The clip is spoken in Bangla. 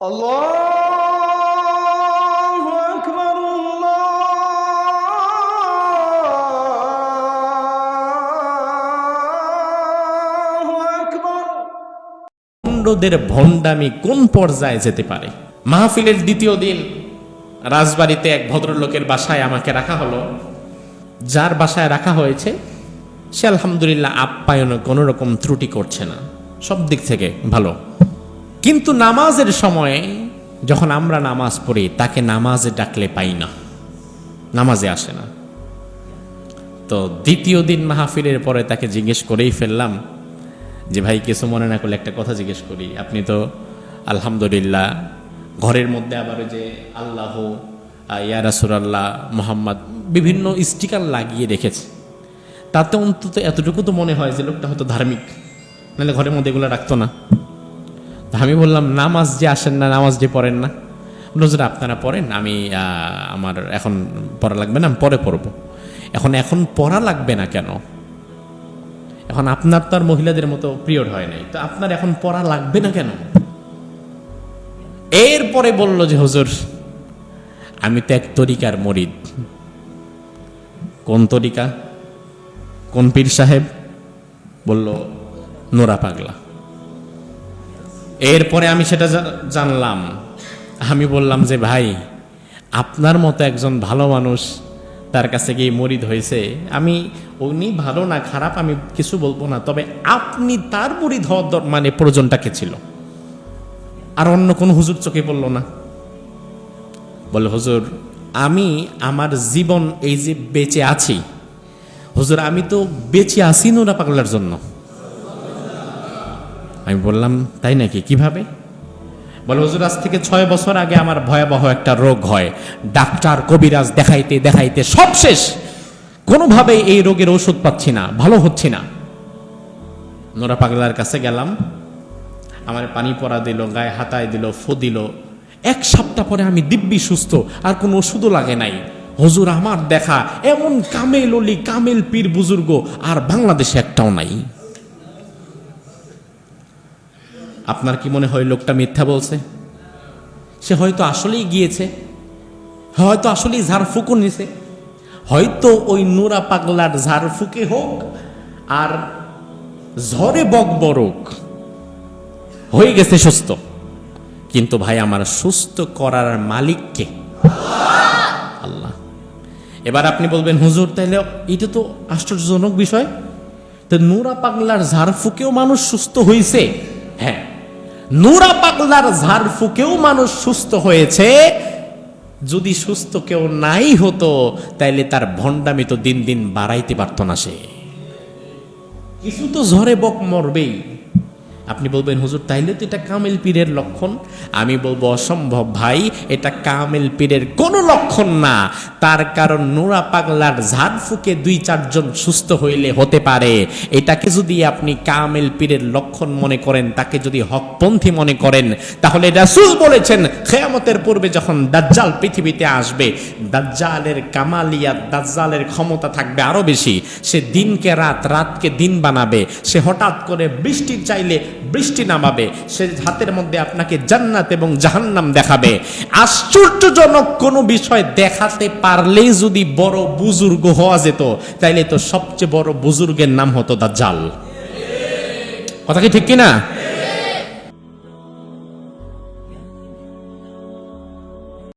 الله أكبر الله أكبر ভণ্ডদের ভণ্ডামি কোন পর্যায়ে যেতে পারে মাহফিলের দ্বিতীয় দিন রাজবাড়িতে এক ভদ্রলোকের বাসায় আমাকে রাখা হলো যার বাসায় রাখা হয়েছে সে আলহামদুলিল্লাহ আপ্যায়নে কোনো রকম ত্রুটি করছে না সব দিক থেকে ভালো কিন্তু নামাজের সময়ে যখন আমরা নামাজ পড়ি, তাকে নামাজে ডাকলে পাই না। নামাজে আসে না। তো দ্বিতীয় দিন মাহফিলের পরে তাকে জিজ্ঞেস করেই ফেললাম যে, ভাই, কিছু মনে না করলে একটা কথা জিজ্ঞেস করি। আপনি তো আলহামদুলিল্লাহ ঘরের মধ্যে আবার যে আল্লাহ ইয়া রাসুলাল্লাহ, মোহাম্মদ বিভিন্ন স্টিকার লাগিয়ে রেখেছে। তাতে অন্তত এতটুকু তো মনে হয় যে, লোকটা হয়তো ধার্মিক। নাহলে ঘরের মধ্যে এগুলো রাখতো না। আমি বললাম, নামাজ যে আসেন না, নামাজ যে পড়েন না। নজর আপনারা পড়েন, আমি আমার এখন পড়া লাগবে না, আমি পরে পড়ব। এখন এখন পড়া লাগবে না কেন? এখন আপনার তো আর মহিলাদের মতো পিরিয়ড হয় নাই, তো আপনার এখন পড়া লাগবে না কেন? এরপরে বলল যে, হুজুর, আমি তো এক তরিকার মরিদ। কোন তরিকা? কোন পীর সাহেব? বলল, নোরা পাগলা। এরপরে আমি সেটা জানলাম। আমি বললাম যে, ভাই, আপনার মতো একজন ভালো মানুষ তার কাছে গিয়ে মরিদ হয়েছে। আমি, উনি ভালো না খারাপ আমি কিছু বলব না। তবে আপনি তার মরিদ হওয়ার মানে প্রয়োজনটাকে ছিল? আর অন্য কোনো হুজুর চোখে পড়ল না। বলে হুজুর, আমি আমার জীবন এই যে বেঁচে আছি। হুজুর, আমি তো বেঁচে আছি নোরা পাগলার জন্য। আমি বললাম, তাই নাকি? কীভাবে? বলে, হুজুর, আজ থেকে ছয় বছর আগে আমার ভয়াবহ একটা রোগ হয়। ডাক্তার কবিরাজ দেখাইতে দেখাইতে সব শেষ। কোনোভাবে এই রোগের ওষুধ পাচ্ছি না, ভালো হচ্ছে না। নোরা পাগলার কাছে গেলাম। আমার পানি পরা দিল, গায়ে হাতায় দিল, ফু দিল। এক সপ্তাহ পরে আমি দিব্যি সুস্থ, আর কোনো ওষুধও লাগে নাই। হজুর, আমার দেখা এমন কামেল অলি, কামেল পীর বুজুর্গ, আর বাংলাদেশে একটাও নাই। আপনার কি মনে হয় লোকটা মিথ্যা বলছে? সে হয়তো আসলেই গিয়েছে, হয়তো আসলেই ঝাড়ফুকও নিছে, হয়তো ওই নোরা পাগলার ঝাড়ফুকে হোক আর ঝড়ে বকবরক হয়ে গেছে সুস্থ। কিন্তু ভাই, আমার সুস্থ করার মালিককে আল্লাহ। এবার আপনি বলবেন, হুজুর, তাইলে এটা তো আশ্চর্যজনক বিষয়। তো নুরা পাগলার ঝাড়ফুকেও মানুষ সুস্থ হয়েছে হ্যাঁ নুরা পাগলার ঝাড়ফুকেও মানুষ সুস্থ হয়েছে। যদি সুস্থ কেউ নাই হতো, তাইলে তার ভণ্ডামি তো দিন দিন বাড়াইতে পারত না সে। কিছু তো ঝরে বক মরবেই। আপনি বলবেন, হুজুর, তাইলে তো এটা কামেল পীরের লক্ষণ। আমি বলব, অসম্ভব ভাই, এটা কামেল পীরের কোনো লক্ষণ না। তার কারণ নোরা পাগলার ঝাড় ফুকে দুই চারজন সুস্থ হইলে হতে পারে। এটাকে যদি আপনি কামেল পীরের লক্ষণ মনে করেন, তাকে যদি হকপন্থী মনে করেন, তাহলে রাসূল বলেছেন খেয়ামতের পূর্বে যখন দাজ্জাল পৃথিবীতে আসবে, দাজ্জালের কামালিয়া দাজ্জালের ক্ষমতা থাকবে আরও বেশি। সে দিনকে রাত, রাতকে দিন বানাবে। সে হঠাৎ করে বৃষ্টি চাইলে বৃষ্টি নামাবে, সে হাতের মধ্যে আপনাকে জান্নাত এবং জাহান্নাম দেখাবে। আশ্চর্যজনক কোনো বিষয় দেখাতে পারলেই যদি বড় বুজুর্গ হওয়া যেত, তাইলে তো সবচেয়ে বড় বুজুর্গের নাম হতো দা জাল কথা কি ঠিক কিনা?